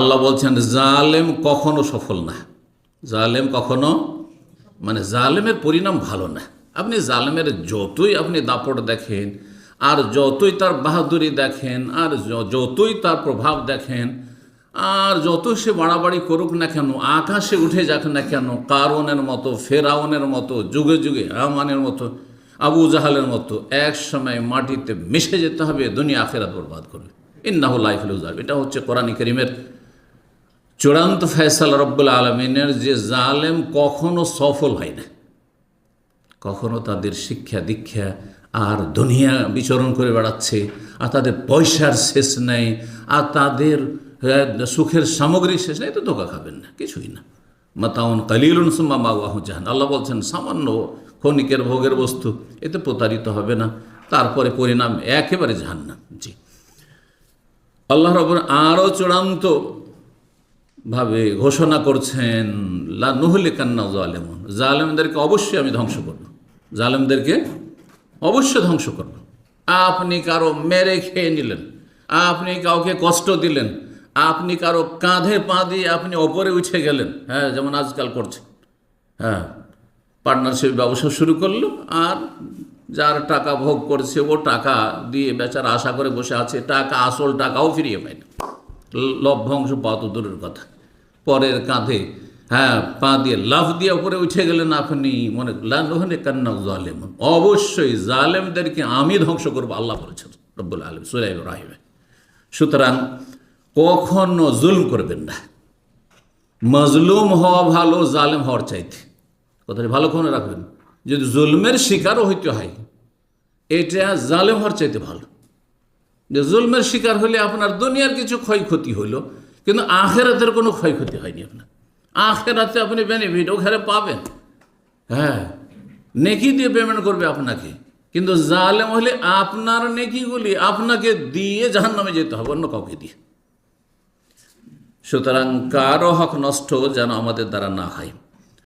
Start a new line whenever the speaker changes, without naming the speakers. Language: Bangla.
আল্লাহ বলছেন, জালেম কখনো সফল না। জালেম কখনো মানে জালেমের পরিণাম ভালো না। আপনি জালেমের যতই আপনি দাপট দেখেন, আর যতই তার বাহাদুরি দেখেন, আর যতই তার প্রভাব দেখেন, আর যত সে বাড়াবাড়ি করুক না কেন, আকাশে উঠে যাক না কেন কারণের মতো, ফেরাউনের মতো, যুগে যুগে আমানের মতো, আবু জাহালের মতো, এক সময় মাটিতে মিশে যেতে হবে, দুনিয়া আখেরাত বরবাদ করবে। ইন্নাহ লাইফুল এটা হচ্ছে কোরআন করিমের চূড়ান্ত ফয়সাল রব্বুল আলমিনের যে জালেম কখনো সফল হয় না। কখনো তাদের শিক্ষা দীক্ষা আর দুনিয়া বিচরণ করে বেড়াচ্ছে, আর তাদের পয়সার শেষ নেই, আর তাদের সুখের সামগ্রী শেষ নেই, তো ধোকা খাবেন না, কিছুই না। মাতাউন কালিলুন সুম্মা মাওয়াহু জাহান। আল্লাহ বলছেন, সামান্য ক্ষণিকের ভোগের বস্তু, এতে প্রতারিত হবে না, তারপরে পরিণাম একেবারে জাহান্নাম। জি। আল্লাহ রব আরও চূড়ান্ত ভাবে ঘোষণা করছেন, লা নুহলে কান্না জালেমন। জালেমদেরকে অবশ্যই আমি ধ্বংস করব। জালেমদেরকে অবশ্যই ধ্বংস করব। আপনি কারও মেরে খেয়ে নিলেন, আপনি কাউকে কষ্ট দিলেন, আপনি কারও কাঁধে পা দিয়ে আপনি ওপরে উঠে গেলেন। হ্যাঁ যেমন আজকাল করছে হ্যাঁ পার্টনারশিপ ব্যবসা শুরু করল, আর যার টাকা ভোগ করছে, ও টাকা দিয়ে বেচার আশা করে বসে আছে, টাকা, আসল টাকাও ফিরিয়ে পায় না। লভ্যাংশ পাওয়া তো দূরের কথা। পরের কাঁধে হ্যাঁ পা দিয়ে লাফ দিয়ে উপরে উঠে গেলেন আপনি, মনে লাহনে কান্না জালেম অবশ্যই জালেমদেরকে আমি ধ্বংস করব, আল্লাহ বলেছেন, রব্বুল আলম সুরাইব রাহিমে সুতরাং কখনো জুলম করবেন না। মজলুম হওয়া ভালো, জালেম হওয়ার চাইতে। কথাটি ভালো করে রাখবেন। যদি জুলমের শিকারও হইতে হয়, এটা জালেম হওয়ার চাইতে ভালো। যে জুলমের শিকার হলে আপনার দুনিয়ার কিছু ক্ষয়ক্ষতি হইল, কিন্তু আখেরাতের কোনো ক্ষয়ক্ষতি হয়নি আপনার। আখেরাতে আপনি বেনিফিট ওখানে পাবেন। হ্যাঁ নেকি দিয়ে পেমেন্ট করবে আপনাকে। কিন্তু জালেম হলে আপনার নেকিগুলি আপনাকে দিয়ে জাহান নামে যেতে হবে, অন্য কাউকে দিয়ে। সুতরাং কারও হক নষ্ট যেন আমাদের দ্বারা না হয়।